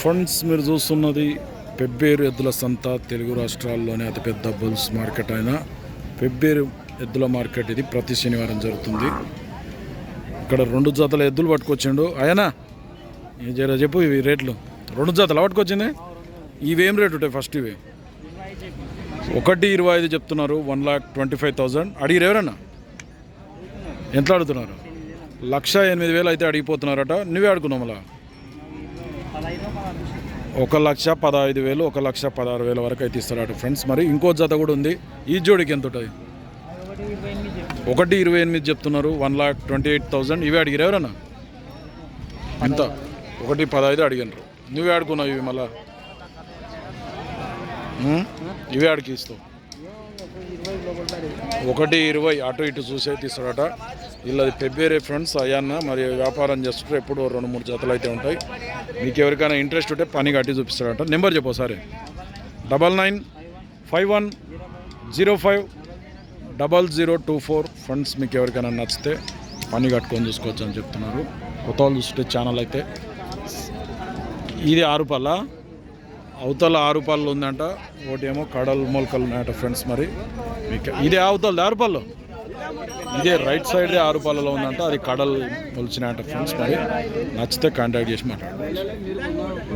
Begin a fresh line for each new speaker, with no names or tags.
Funds మీరు చూస్తున్నది పెబ్బేరు ఎద్దుల సంత తెలుగు రాష్ట్రాల్లోనే అతిపెద్ద బుల్స్ మార్కెట్ అయిన పెబ్బేరు ఎద్దుల మార్కెట్ ఇది ప్రతి శనివారం జరుగుతుంది. ఇక్కడ రెండు జతల ఎద్దులు పట్టుకొచ్చిండు. అయనా ఏం చేయరా చెప్పు ఇవి రేట్లు. రెండు జతలు పట్టుకొచ్చింది? ఇవేం రేటు ఉంటాయి ఫస్ట్ ఇవి? ఒకటి ఇరవై ఐదు చెప్తున్నారు one lakh twenty five thousand అడిగిరు ఎవరన్నా? ఎంత అడుగుతున్నారు? లక్ష ఎనిమిది వేలు అయితే అడిగిపోతున్నారట. నువ్వే అడుగున్నావు మళ్ళా? ఒక లక్ష పదహైదు వేలు ఒక లక్ష పదహారు వేల వరకు అయితే ఇస్తారట ఫ్రెండ్స్. మరి ఇంకో జత కూడా ఉంది. ఈ జోడికి ఎంత ఉంటుంది? ఒకటి ఇరవై ఎనిమిది చెప్తున్నారు. One lakh twenty eight thousand ఇవే అడిగిరు ఎవరన్నా? ఎంత ఒకటి పదహైదు అడిగినారు. నువ్వే ఆడుకున్నావు ఇవి మళ్ళా? ఇవే ఆడికి ఇస్తావు. ఒకటి ఇరవై అటు ఇటు చూసే తీస్తాడట. వీళ్ళది పెబ్బేరే ఫ్రెండ్స్ అయ్యాన్న మరి వ్యాపారం చేస్తుంటే ఎప్పుడు రెండు మూడు జతలు అయితే ఉంటాయి. మీకు ఎవరికైనా ఇంట్రెస్ట్ ఉంటే పని కట్టి చూపిస్తాడట. నెంబర్ చెప్పు సరే double nine five one zero five double zero two four friends మీకు ఎవరికైనా నచ్చితే పని కట్టుకొని చూసుకోవచ్చు అని చెప్తున్నారు. కొత్త వాళ్ళు చూస్తుంటే ఛానల్ అయితే. ఇది ఆరు అవతల ఆరు పళ్ళు ఉందంట ఒకటేమో ఏమో కడల్ మొలకలు ఉన్నాయట ఫ్రెండ్స్ మరి. మీకు ఇదే అవతల ఆరు పళ్ళు? ఇదే రైట్ సైడ్ ఆరు పళ్ళలో ఉందంట అది కడలు మొలిచినాయట ఫ్రెండ్స్ మరి. నచ్చితే కాంటాక్ట్ చేసి మాట్లాడండి